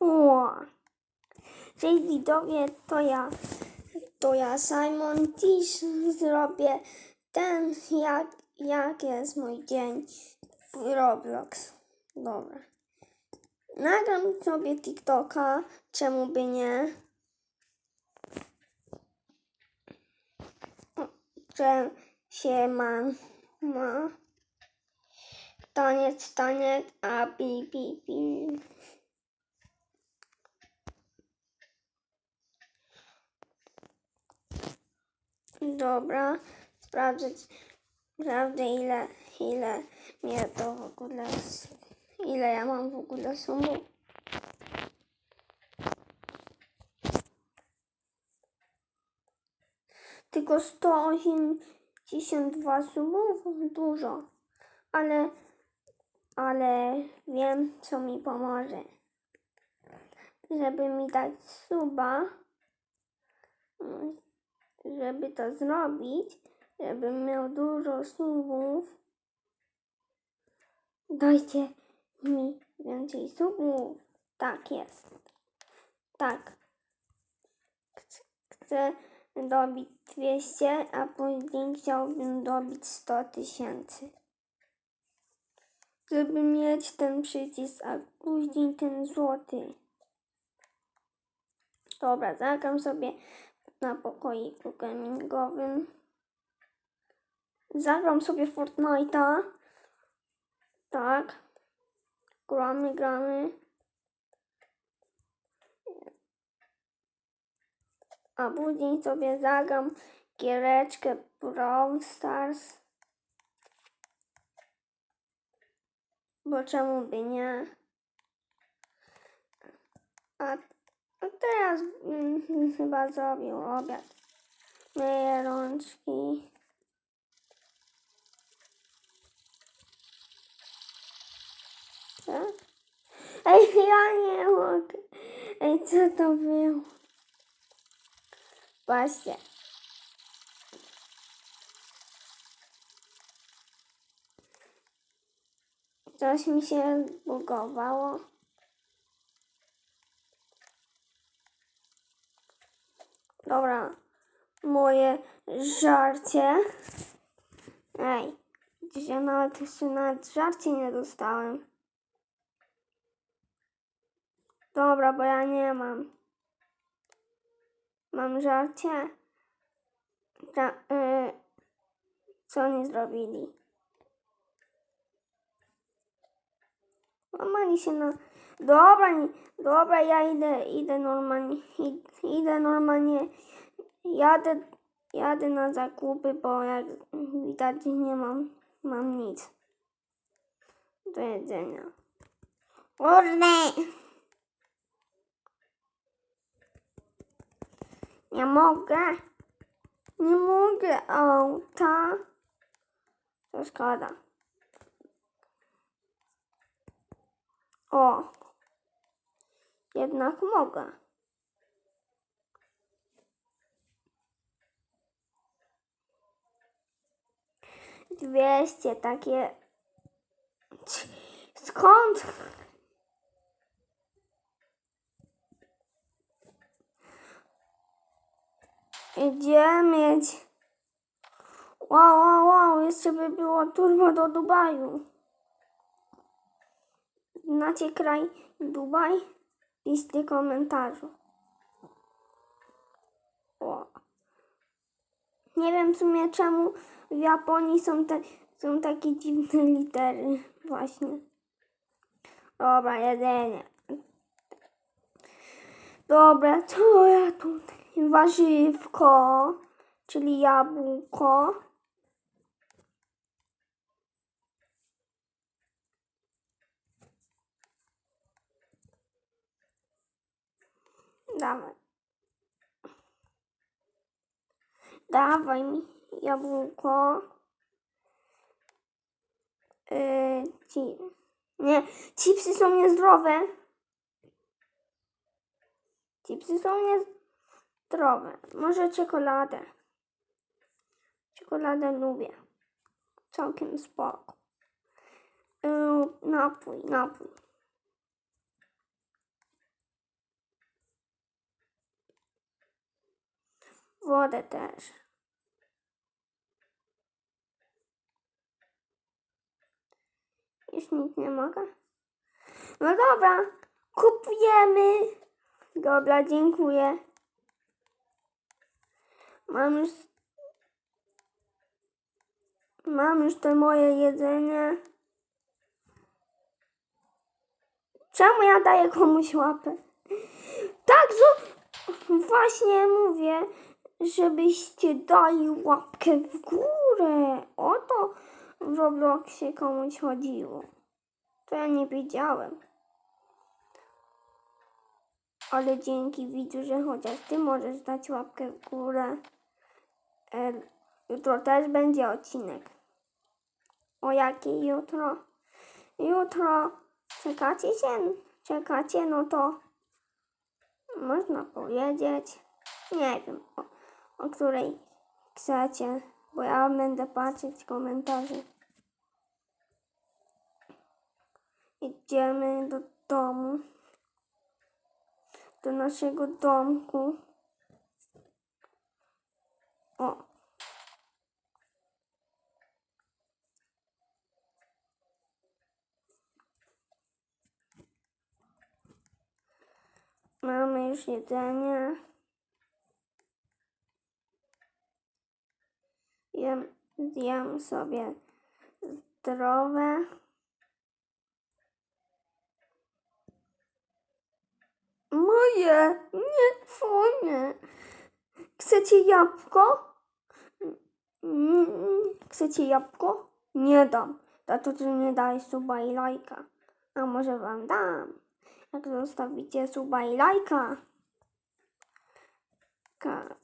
O. Cześć widzowie, to ja, to ja Simon. Dziś zrobię ten, jak, jak jest mój dzień w Roblox. Dobra. Nagram sobie TikToka, czemu by nie? Że się ma, ma. Taniec, taniec, a pi, pi, pi. Dobra, sprawdzę, sprawdzę ile, ile mnie to w ogóle, ile ja mam w ogóle sumów. Tylko 182 sumów, dużo, ale, ale wiem co mi pomoże. Żeby mi dać suba, żeby to zrobić, żebym miał dużo subów, dajcie mi więcej subów. Tak jest. Tak. Chcę- dobić 200, a później chciałbym dobić 100 tysięcy. Żeby mieć ten przycisk, a później ten złoty. Dobra, zagram sobie na pokoiku gamingowym. Zagram sobie Fortnite'a. Tak. Gramy, gramy. A później sobie zagram giereczkę Brawl Stars. Bo czemu by nie? A, teraz mm, chyba zrobił obiad. Myję rączki. Tak? Ej, ja nie mogę. Ej, co to było? Patrzcie. Coś mi się zbugowało. Dobra, moje żarcie. Ej, gdzieś ja nawet jeszcze nawet żarcie nie dostałem. Dobra, bo ja nie mam. Mam żarcie. Ta, y, co oni zrobili? Łamali się na... Dobra, dobra, ja idę, idę normalnie, id, idę normalnie, jadę, jadę na zakupy, bo jak widać nie mam, mam nic do jedzenia. Kurde! Nie mogę. Nie mogę auta. To szkoda. O. Jednak mogę. Dwieście takie. Skąd? Gdzie mieć? Wow, wow, wow, jeszcze by było turbo do Dubaju. Znacie kraj Dubaj? W komentarzu. O. Nie wiem w sumie czemu w Japonii są, te, są takie dziwne litery. Właśnie. Dobra, jedzenie. Dobra, co ja tutaj? Warzywko, czyli jabłko. Dawaj. Dawaj mi jabłko. Yy, ci... Nie, chipsy są niezdrowe. Chipsy są niezdrowe. Może czekoladę. Czekoladę lubię. Całkiem spoko. Yy, napój, napój. Wodę też. Już nic nie mogę. No dobra, kupujemy. Dobra, dziękuję. Mam już... Mam już to moje jedzenie. Czemu ja daję komuś łapę? Tak, zo... właśnie mówię, żebyście dali łapkę w górę. O to w Robloxie komuś chodziło. To ja nie wiedziałem. Ale dzięki widzu, że chociaż ty możesz dać łapkę w górę. E, jutro też będzie odcinek. O jakiej jutro? Jutro czekacie się? Czekacie? No to można powiedzieć. Nie wiem, o, o której chcecie, bo ja będę patrzeć komentarze. Idziemy do domu. Do naszego domku. O. Mamy już jedzenie. Zjem sobie zdrowe. Moje, nie twoje. Chcecie jabłko? Chcecie jabłko? Nie dam. Tato, ty nie dałeś suba i lajka. A może wam dam? Jak zostawicie suba i lajka. Ka.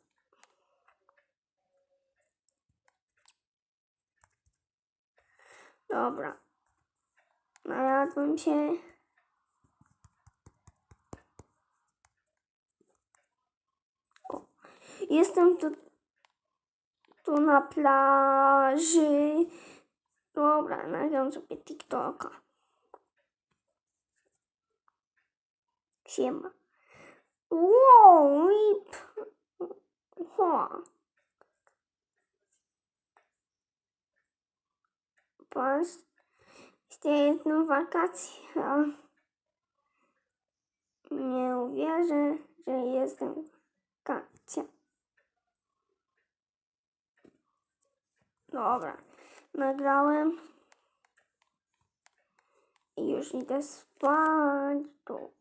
Dobra. Najadłem się. O. Jestem tu, tu na plaży. Dobra, nagram sobie TikToka. Siema. Wow, lip. Ho. Patrz. Jeszcze jedną wakację. Nie uwierzę, że jestem Kacia. Dobra, nagrałem. I już idę spać. Tu.